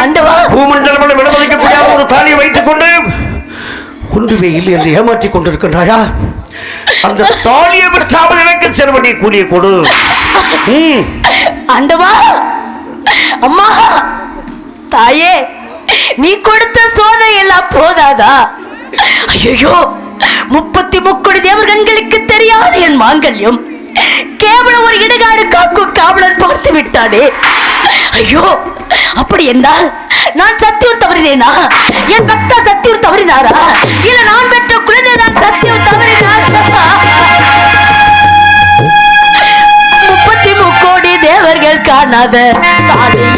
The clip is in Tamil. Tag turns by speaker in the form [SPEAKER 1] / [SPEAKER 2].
[SPEAKER 1] ஆண்டவா
[SPEAKER 2] பூமண்டலம் விடுதலைக்க முடியாத ஒரு தாலியை வைத்துக் கொண்டு ஒன்றுமே இல்லை என்று ஏமாற்றிக் கொண்டிருக்கின்றாயா? அந்த தாலியை பெற்றாமல் எனக்கு செருவடி கூலியை கொடு.
[SPEAKER 1] ஆண்டவா அம்மா தாயே நீ கொடுத்த சோதனை எல்லாம் போதாதா? ஐயோ முப்பத்தி முக்கோடி தேவர் கண்களுக்கு தெரியாது என் மாங்கல்யம். கேவலம் ஒரு இடுகாடு காக்கும் காவலன் பார்த்து விட்டானே. ஐயோ அப்படி என்றால் நான் சத்தியம் தவறினேனா? என் பக்தா சத்தியம் தவறினாரா? இல்ல நான் பெற்ற குழந்தை நான் சத்தியம் தவறினாரா முப்பத்தி முக்கோடி தேவர்கள் காணாத தாலியே